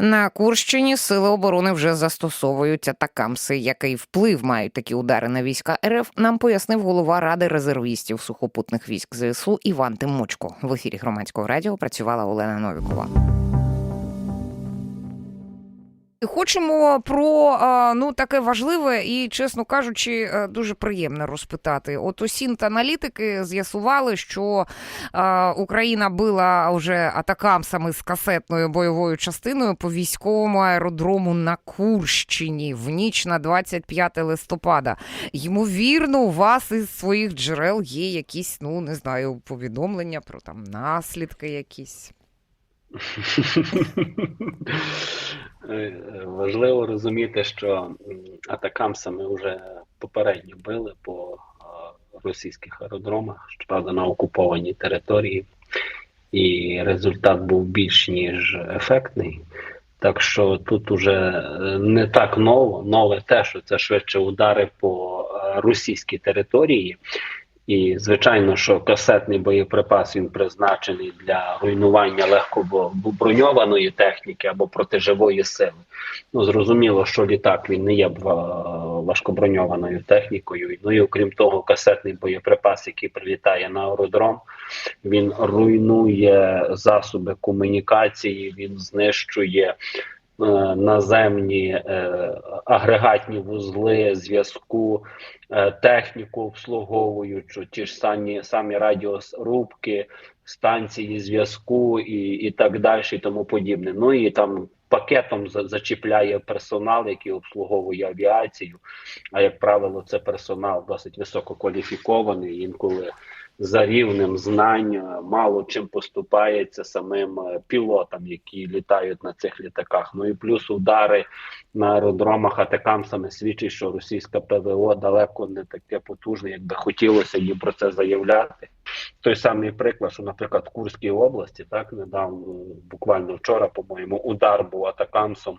На Курщині сили оборони вже застосовують атакамси. Який вплив мають такі удари на війська РФ? Нам пояснив голова ради резервістів сухопутних військ ЗСУ Іван Тимочко. В ефірі громадського радіо працювала Олена Новікова. Хочемо про ну таке важливе і, чесно кажучи, е, дуже приємне розпитати. От осінт аналітики з'ясували, що Україна била вже атакамсами з касетною бойовою частиною по військовому аеродрому на Курщині в ніч на 25 листопада. Ймовірно, у вас із своїх джерел є якісь, ну не знаю, повідомлення про там наслідки якісь. Е, Важливо розуміти, що м, атакамсами вже попередньо били по е, російських аеродромах, щоправда, на окупованій території, і результат був більш ніж ефектний. Так що тут уже е, не так ново, нове те, що це швидше удари по російській території. І звичайно, що касетний боєприпас він призначений для руйнування легкоброньованої техніки або протиживої сили. Ну зрозуміло, що літак він не є важкоброньованою технікою. Ну і окрім того, касетний боєприпас, який прилітає на аеродром, він руйнує засоби комунікації, він знищує. Е, Наземні е, агрегатні вузли зв'язку, е, техніку обслуговуючу, ті ж самі самі радіорубки, станції зв'язку і, і так далі, і тому подібне. Ну і там пакетом за- зачіпляє персонал, який обслуговує авіацію. А як правило, це персонал досить висококваліфікований, інколи за рівнем знань мало чим поступається самим е, пілотам, які літають на цих літаках. Ну і плюс удари на аеродромах атакамсами свідчить, що російська ПВО далеко не таке потужне, як би хотілося їм про це заявляти. Той самий приклад, що, наприклад, в Курській області, так недавно, буквально вчора, по-моєму, удар був атакамсом,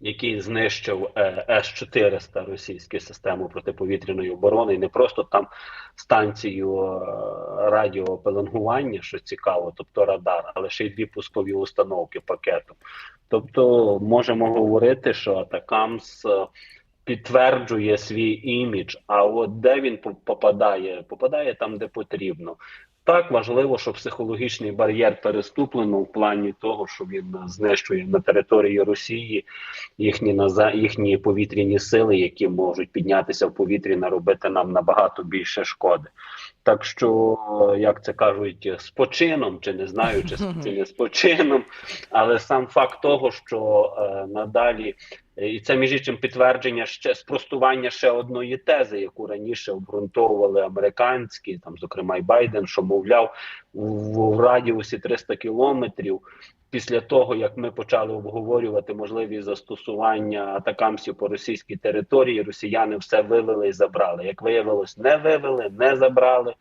який знищив е, С-400 російську систему протиповітряної оборони, і не просто там станцію е, радіопеленгування, що цікаво, тобто радар, але ще й дві пускові установки пакетом. Тобто можемо говорити, що Атакамс е, підтверджує свій імідж. А от де він попадає? Попадає там, де потрібно. Так важливо, щоб психологічний бар'єр переступлено в плані того, що він знищує на території Росії їхні наза їхні повітряні сили, які можуть піднятися в повітрі, наробити нам набагато більше шкоди. Так що, як це кажуть, з почином, чи не знаю, чи, чи не з почином, але сам факт того, що е, надалі, е, і це між іншим підтвердження ще спростування ще одної тези, яку раніше обґрунтовували американські, там, зокрема, і Байден, що мовляв, в, в радіусі 300 кілометрів. Після того, як ми почали обговорювати можливість застосування атакамсів по російській території, росіяни все вивели і забрали. Як виявилось, не вивели, не забрали,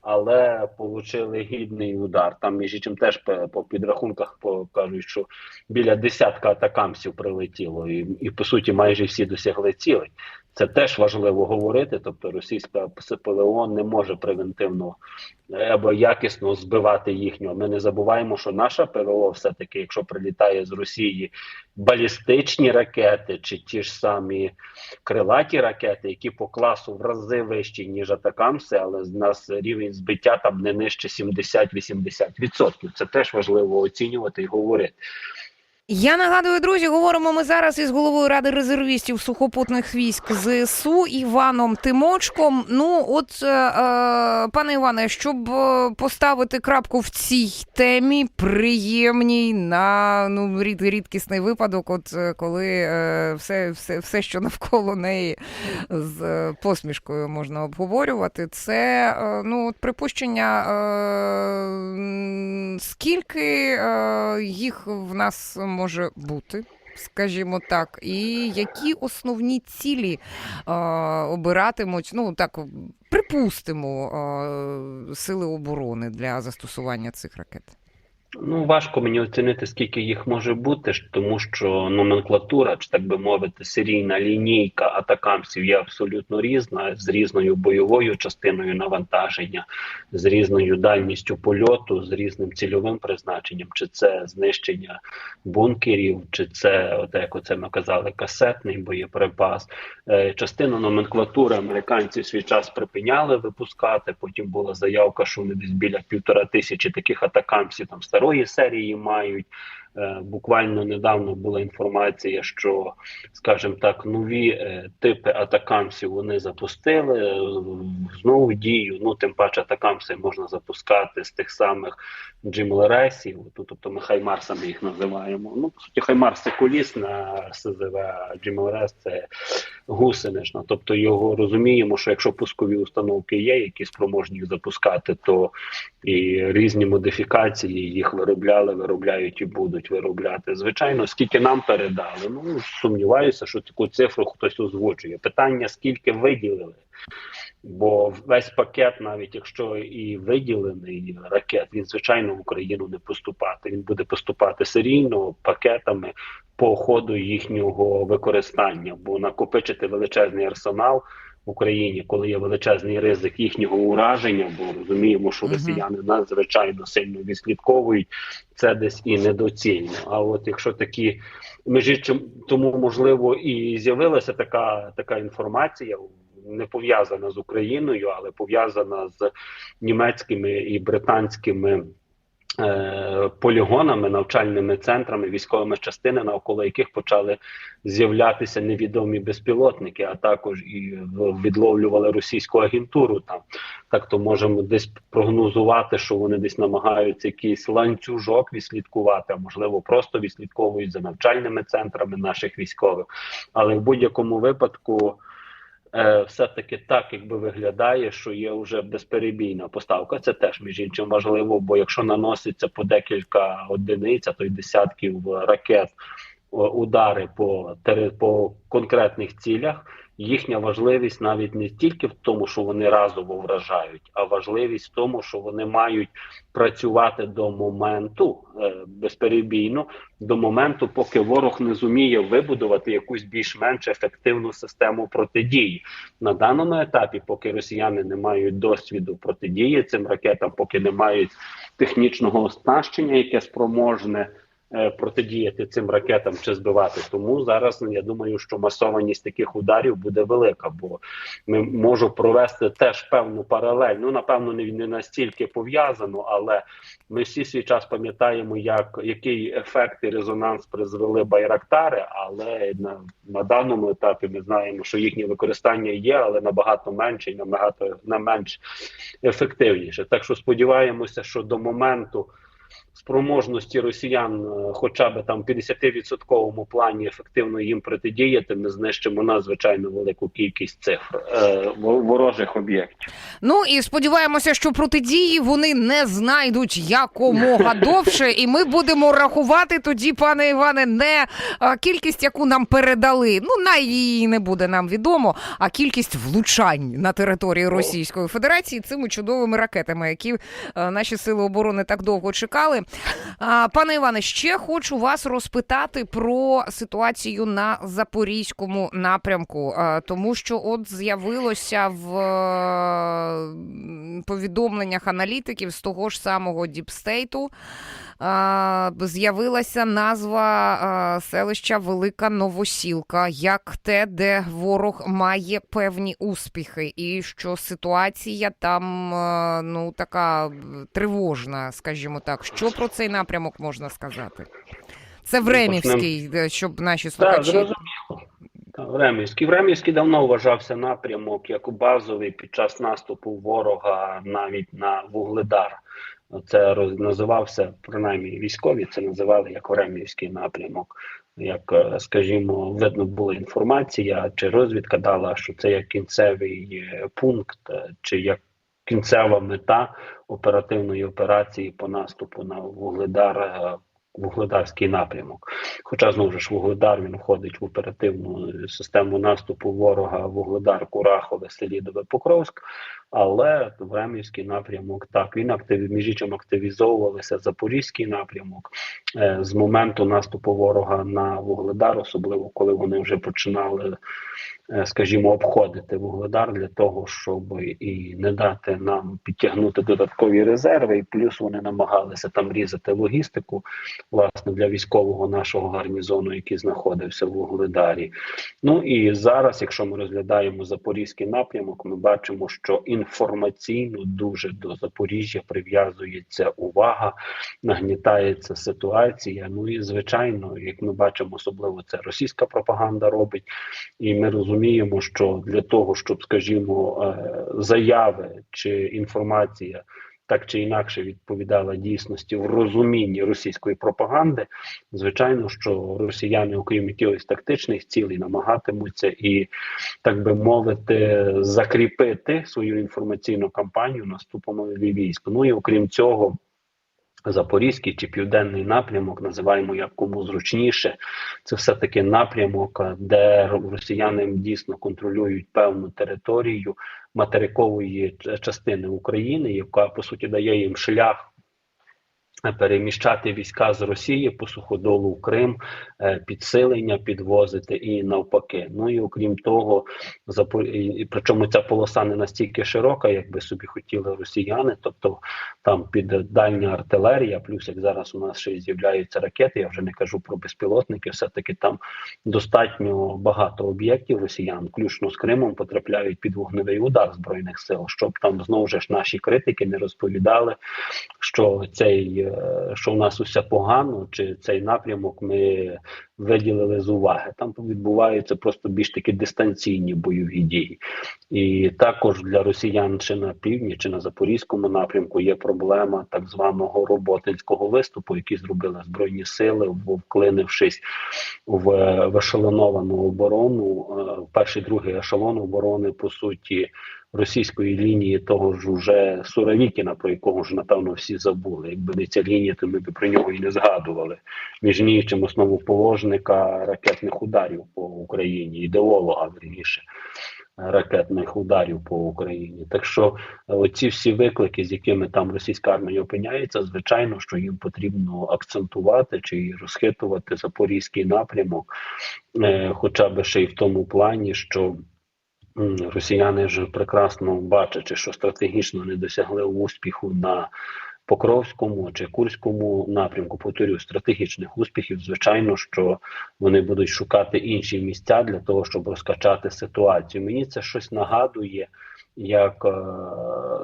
але отримали гідний удар. Там між іншим теж по, підрахунках по- кажуть, що біля десятка атакамсів прилетіло, і, і по суті майже всі досягли цілей. Це теж важливо говорити. Тобто, російська ПСПЛО не може превентивно е, або якісно збивати їхнього. Ми не забуваємо, що наша ПВО, все таки, якщо прилітає з Росії балістичні ракети чи ті ж самі крилаті ракети, які по класу в рази вищі ніж атакамси, але з нас рівень збиття там не нижче 70-80%. Це теж важливо оцінювати і говорити. Я нагадую, друзі, говоримо ми зараз із головою ради резервістів сухопутних військ ЗСУ Іваном Тимочком. Ну, от, е, е, пане Іване, щоб е, поставити крапку в цій темі, приємній на ну рід, рідкісний випадок, от е, коли е, все, все, все, що навколо неї з е, посмішкою можна обговорювати, це е, ну от припущення, е, скільки е, їх в нас може бути. Скажімо так, і які основні цілі е, обиратимуть, ну так припустимо, е, сили оборони для застосування цих ракет? Ну, важко мені оцінити, скільки їх може бути, тому що номенклатура, чи так би мовити, серійна лінійка атакамсів є абсолютно різна, з різною бойовою частиною навантаження, з різною дальністю польоту, з різним цільовим призначенням, чи це знищення бункерів, чи це, от як оце ми казали, касетний боєприпас. Е, частину номенклатури американці свій час припиняли випускати. Потім була заявка, що вони десь біля півтора тисячі таких атакамсів там старої серії мають. Е, Буквально недавно була інформація, що, скажімо так, нові е, типи атакамсів вони запустили е, знову дію. Ну тим паче атакамси можна запускати з тих самих джимлересів, тобто ми хаймарсами їх називаємо. Ну по суті, хаймарс це колісна СЗВ, а джимлерес це гусенична. Тобто його розуміємо, що якщо пускові установки є, які спроможні їх запускати, то і різні модифікації їх виробляли, виробляють і будуть виробляти. Звичайно, скільки нам передали. Ну сумніваюся, що таку цифру хтось озвучує. Питання скільки виділили. Бо весь пакет, навіть якщо і виділений ракет, він звичайно в Україну не поступати. Він буде поступати серійно пакетами по ходу їхнього використання, бо накопичити величезний арсенал в Україні, коли є величезний ризик їхнього ураження, бо розуміємо, що росіяни надзвичайно сильно відслідковують це десь і недоцільно. А от якщо такі межі тому можливо і з'явилася така, така інформація. Не пов'язана з Україною, але пов'язана з німецькими і британськими полігонами, навчальними центрами, військовими частинами, навколо яких почали з'являтися невідомі безпілотники, а також і відловлювали російську агентуру. Там так то можемо десь прогнозувати, що вони десь намагаються якийсь ланцюжок відслідкувати, а можливо, просто відслідковують за навчальними центрами наших військових. Але в будь-якому випадку. Е, все-таки так, якби виглядає, що є вже безперебійна поставка. Це теж між іншим важливо, бо якщо наноситься по декілька одиниць, а то й десятків ракет удари по, по конкретних цілях, їхня важливість навіть не тільки в тому, що вони разово вражають, а важливість в тому, що вони мають працювати до моменту е, безперебійно, до моменту, поки ворог не зуміє вибудувати якусь більш-менш ефективну систему протидії. На даному етапі, поки росіяни не мають досвіду протидії цим ракетам, поки не мають технічного оснащення, яке спроможне протидіяти цим ракетам чи збивати. Тому зараз ну, я думаю, що масованість таких ударів буде велика, бо ми можу провести теж певну паралель. Ну напевно, не, не настільки пов'язано, але ми всі свій час пам'ятаємо, як який ефект і резонанс призвели байрактари. Але на, на даному етапі ми знаємо, що їхнє використання є, але набагато менше і набагато на менш ефективніше. Так що сподіваємося, що до моменту спроможності росіян, е, хоча б там 50% плані ефективно їм протидіяти, ми знищимо надзвичайно велику кількість цифр е, ворожих об'єктів. Ну і сподіваємося, що протидії вони не знайдуть якомога довше, і ми будемо рахувати тоді, пане Іване, не кількість, яку нам передали. Ну, най її не буде нам відомо, а кількість влучань на території Російської Федерації цими чудовими ракетами, які е, наші сили оборони так довго чекали. А, пане Іване, ще хочу вас розпитати про ситуацію на запорізькому напрямку, тому що от з'явилося в е, повідомленнях аналітиків з того ж самого Діпстейту. З'явилася назва селища Велика Новосілка, як те, де ворог має певні успіхи, і що ситуація там е, ну така тривожна, скажімо так. Що про цей напрямок можна сказати? Це Времівський, е, щоб наші Так, слухачі. зрозуміло. Так, Времівський. Времівський давно вважався напрямок як базовий під час наступу ворога навіть на Вугледар. Це роз- називався принаймні військові. Це називали як Времівський напрямок. Як е, скажімо, видно була інформація, чи розвідка дала, що це як кінцевий е, пункт, чи як кінцева мета оперативної операції по наступу на Вугледар. е, Вугледарський напрямок. Хоча знову ж Вугледар він входить в оперативну систему наступу ворога Вугледар, Курахове, Селідове, Покровськ. Але Времівський напрямок так він актив, між іншим активізовувалися Запорізький напрямок е, з моменту наступу ворога на Вугледар, особливо коли вони вже починали, е, скажімо, обходити Вугледар для того, щоб і не дати нам підтягнути додаткові резерви, і плюс вони намагалися там різати логістику власне для військового нашого гарнізону, який знаходився в Вугледарі. Ну і зараз, якщо ми розглядаємо запорізький напрямок, ми бачимо, що інформаційно дуже до Запоріжжя прив'язується увага, нагнітається ситуація. Ну і звичайно, як ми бачимо, особливо це російська пропаганда робить, і ми розуміємо, що для того, щоб, скажімо, е, заяви чи інформація. Так чи інакше відповідала дійсності в розумінні російської пропаганди. Звичайно, що росіяни, окрім якихось тактичних цілей, намагатимуться і, так би мовити, закріпити свою інформаційну кампанію наступом військ. Ну і окрім цього. Запорізький чи південний напрямок, називаємо як кому зручніше. Це все таки напрямок, де росіяни дійсно контролюють певну територію материкової частини України, яка по суті дає їм шлях. Переміщати війська з Росії по суходолу в Крим, е, підсилення підвозити і навпаки. Ну і окрім того, причому ця полоса не настільки широка, як би собі хотіли росіяни. Тобто там під дальня артилерія, плюс як зараз у нас ще з'являються ракети. Я вже не кажу про безпілотники. Все таки там достатньо багато об'єктів росіян, включно з Кримом, потрапляють під вогневий удар збройних сил, щоб там знову ж наші критики не розповідали, що цей що у нас усе погано, чи цей напрямок ми виділили з уваги. Там відбуваються просто більш такі дистанційні бойові дії, і також для росіян чи на півдні, чи на запорізькому напрямку є проблема так званого роботинського виступу, який зробили збройні сили, вклинившись в, в ешелоновану оборону. В перший другий ешелон оборони по суті російської лінії того ж уже Суровікіна, про якого ж напевно всі забули. Якби не ця лінія, то ми б про нього і не згадували. Між іншим основоположника ракетних ударів по Україні, ідеолога верніше. Ракетних ударів по Україні, так що оці всі виклики, з якими там російська армія опиняється, звичайно, що їм потрібно акцентувати чи розхитувати запорізький напрямок, е, хоча б ще й в тому плані, що Росіяни ж прекрасно бачачи, що стратегічно не досягли успіху на Покровському чи Курському напрямку, повторюю, стратегічних успіхів. Звичайно, що вони будуть шукати інші місця для того, щоб розкачати ситуацію. Мені це щось нагадує, як,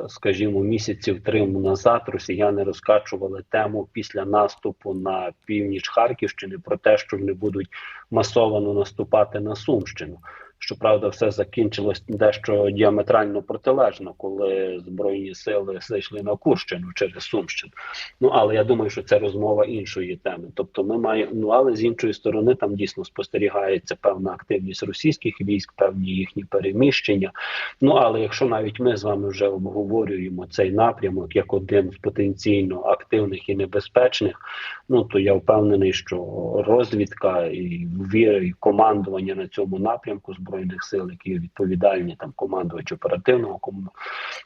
скажімо, місяців три назад росіяни розкачували тему після наступу на північ Харківщини про те, що вони будуть масово наступати на Сумщину. Щоправда, все закінчилось дещо діаметрально протилежно, коли збройні сили зайшли на Курщину через Сумщину. Ну але я думаю, що це розмова іншої теми. Тобто, ми маємо ну але з іншої сторони там дійсно спостерігається певна активність російських військ, певні їхні переміщення. Ну але якщо навіть ми з вами вже обговорюємо цей напрямок як один з потенційно активних і небезпечних, ну то я впевнений, що розвідка і віра, і командування на цьому напрямку збройних сил, які відповідальні там командувачі оперативного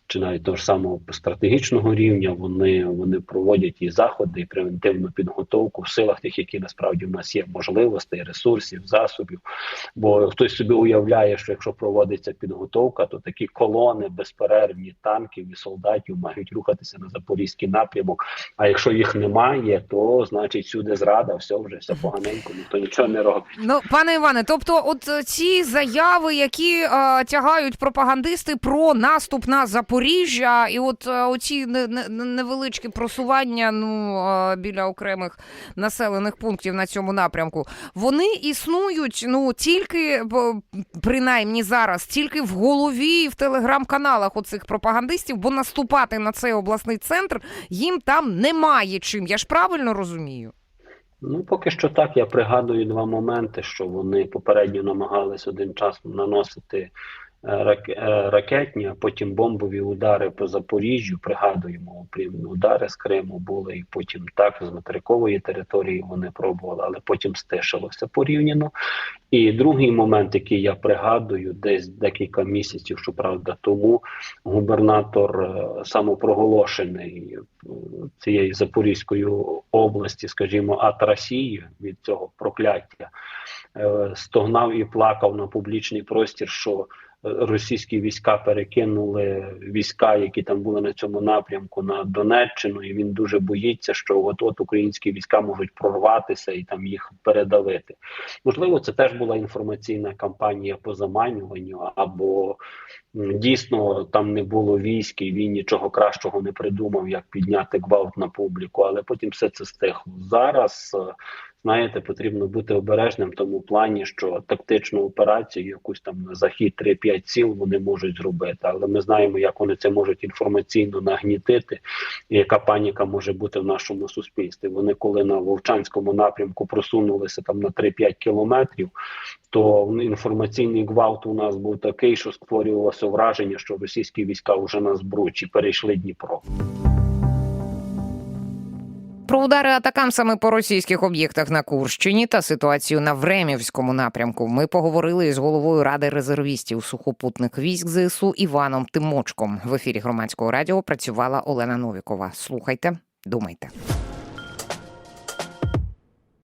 чи навіть того ж самого стратегічного рівня, вони вони проводять і заходи, і превентивну підготовку в силах тих, які насправді в нас є можливостей, ресурсів, засобів. Бо хтось собі уявляє, що якщо проводиться підготовка, то такі колони безперервні танків і солдатів мають рухатися на запорізький напрямок. А якщо їх немає, то значить сюди зрада, все вже все поганенько, ніхто нічого не робить. Ну, пане Іване, тобто, от ці заяви, які е, тягають пропагандисти про наступ на Запоріжжя, і от е, оці не, невеличкі просування ну е, біля окремих населених пунктів на цьому напрямку, вони існують ну тільки принаймні зараз, тільки в голові і в телеграм-каналах оцих пропагандистів, бо наступати на цей обласний центр їм там немає чим. Я ж правильно розумію. Ну, поки що так. Я пригадую два моменти, що вони попередньо намагались один час наносити ракетні, а потім бомбові удари по Запоріжжю. Пригадуємо, прямі удари з Криму були, і потім так з материкової території вони пробували, але потім стишилося порівняно. І другий момент, який я пригадую, десь декілька місяців, щоправда, тому губернатор е, самопроголошений е, цієї Запорізької області, скажімо, ат Росії від цього прокляття, е, стогнав і плакав на публічний простір, що е, російські війська перекинули війська, які там були на цьому напрямку на Донеччину, і він дуже боїться, що от от українські війська можуть прорватися і там їх передавити. Можливо, це теж була інформаційна кампанія по заманюванню, або дійсно там не було військ, і він нічого кращого не придумав, як підняти гвалт на публіку, але потім все це стихло. Зараз е, знаєте, потрібно бути обережним в тому плані, що тактичну операцію, якусь там на захід 3-5 сіл вони можуть зробити, але ми знаємо, як вони це можуть інформаційно нагнітити, і яка паніка може бути в нашому суспільстві. Вони коли на Вовчанському напрямку просунулися там на 3-5 кілометрів, то інформаційний гвалт у нас був такий, що створювалося враження, що російські війська вже на збручі перейшли Дніпро. Про удари атакамсами по російських об'єктах на Курщині та ситуацію на Времівському напрямку ми поговорили із головою ради резервістів сухопутних військ ЗСУ Іваном Тимочком. В ефірі громадського радіо працювала Олена Новікова. Слухайте, думайте.